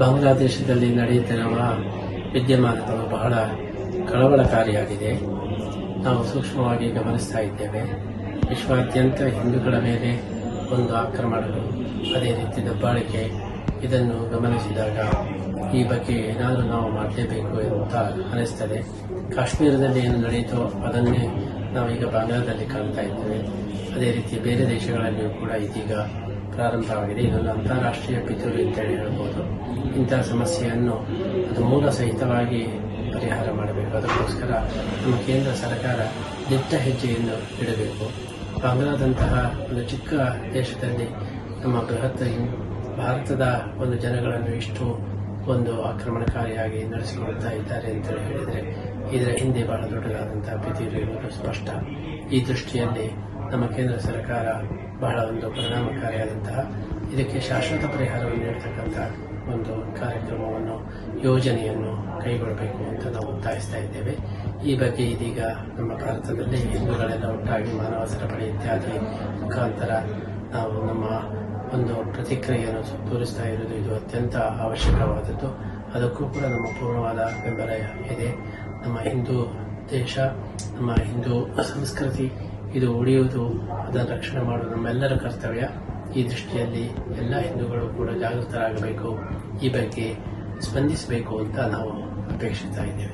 ಬಾಂಗ್ಲಾದೇಶದಲ್ಲಿ ನಡೆಯುತ್ತಿರುವ ವಿದ್ಯಮಾನಗಳು ಬಹಳ ಕಳವಳಕಾರಿಯಾಗಿದೆ. ನಾವು ಸೂಕ್ಷ್ಮವಾಗಿ ಗಮನಿಸ್ತಾ ಇದ್ದೇವೆ. ವಿಶ್ವಾದ್ಯಂತ ಹಿಂದೂಗಳ ಮೇಲೆ ಒಂದು ಆಕ್ರಮಣಗಳು, ಅದೇ ರೀತಿ ದಬ್ಬಾಳಿಕೆ, ಇದನ್ನು ಗಮನಿಸಿದಾಗ ಈ ಬಗ್ಗೆ ಏನಾದರೂ ನಾವು ಮಾಡಲೇಬೇಕು ಅಂತ ಅನಿಸ್ತದೆ. ಕಾಶ್ಮೀರದಲ್ಲಿ ಏನು ನಡೆಯಿತೋ ಅದನ್ನೇ ನಾವೀಗ ಬಾಂಗ್ಲಾದಲ್ಲಿ ಕಾಣ್ತಾ ಇದ್ದೇವೆ. ಅದೇ ರೀತಿ ಬೇರೆ ದೇಶಗಳಲ್ಲಿಯೂ ಕೂಡ ಇದೀಗ ಪ್ರಾರಂಭವಾಗಿದೆ. ಇದೊಂದು ಅಂತಾರಾಷ್ಟ್ರೀಯ ಪಿತೂರಿ ಅಂತೇಳಿ ಹೇಳ್ಬೋದು. ಇಂತಹ ಸಮಸ್ಯೆಯನ್ನು ಅದು ಮೂಲ ಸಹಿತವಾಗಿ ಪರಿಹಾರ ಮಾಡಬೇಕು. ಅದಕ್ಕೋಸ್ಕರ ನಮ್ಮ ಕೇಂದ್ರ ಸರ್ಕಾರ ದಿಟ್ಟ ಹೆಜ್ಜೆಯನ್ನು ಇಡಬೇಕು. ಬಾಂಗ್ಲಾದಂತಹ ಒಂದು ಚಿಕ್ಕ ದೇಶದಲ್ಲಿ ನಮ್ಮ ಬೃಹತ್ ಭಾರತದ ಒಂದು ಜನಗಳನ್ನು ಇಷ್ಟು ಒಂದು ಆಕ್ರಮಣಕಾರಿಯಾಗಿ ನಡೆಸಿಕೊಳ್ತಾ ಇದ್ದಾರೆ ಅಂತ ಹೇಳಿದರೆ ಇದರ ಹಿಂದೆ ಬಹಳ ದೊಡ್ಡದಾದಂತಹ ಪಿತೂರಿ ಸ್ಪಷ್ಟ ಈ ದೃಷ್ಟಿಯಲ್ಲಿ ನಮ್ಮ ಕೇಂದ್ರ ಸರ್ಕಾರ ಬಹಳ ಒಂದು ಪರಿಣಾಮಕಾರಿಯಾದಂತಹ, ಇದಕ್ಕೆ ಶಾಶ್ವತ ಪರಿಹಾರವನ್ನು ನೀಡತಕ್ಕಂಥ ಒಂದು ಕಾರ್ಯಕ್ರಮವನ್ನು, ಯೋಜನೆಯನ್ನು ಕೈಗೊಳ್ಳಬೇಕು ಅಂತ ನಾವು ಒತ್ತಾಯಿಸ್ತಾ ಇದ್ದೇವೆ. ಈ ಬಗ್ಗೆ ಇದೀಗ ನಮ್ಮ ಭಾರತದಲ್ಲಿ ಹಿಂದೂಗಳೆಲ್ಲ ಒಟ್ಟಾಗಿ ಮಾನವ ಸರಪಳಿ ಇತ್ಯಾದಿ ಮುಖಾಂತರ ನಾವು ನಮ್ಮ ಒಂದು ಪ್ರತಿಕ್ರಿಯೆಯನ್ನು ತೋರಿಸ್ತಾ ಇರುವುದು ಇದು ಅತ್ಯಂತ ಅವಶ್ಯಕವಾದದ್ದು. ಅದಕ್ಕೂ ಕೂಡ ನಮ್ಮ ಪೂರ್ಣವಾದ ಬೆಂಬಲ ಇದೆ. ನಮ್ಮ ಹಿಂದೂ ದೇಶ, ನಮ್ಮ ಹಿಂದೂ ಸಂಸ್ಕೃತಿ ಇದು ಉಳಿಯುವುದು ಅದನ್ನು ರಕ್ಷಣೆ ಮಾಡುವುದು ನಮ್ಮೆಲ್ಲರ ಕರ್ತವ್ಯ. ಈ ದೃಷ್ಟಿಯಲ್ಲಿ ಎಲ್ಲ ಹಿಂದೂಗಳು ಕೂಡ ಜಾಗೃತರಾಗಬೇಕು. ಈ ಬಗ್ಗೆ ಸ್ಪಂದಿಸಬೇಕು ಅಂತ ನಾವು ಅಪೇಕ್ಷಿಸ್ತಾ ಇದ್ದೇವೆ.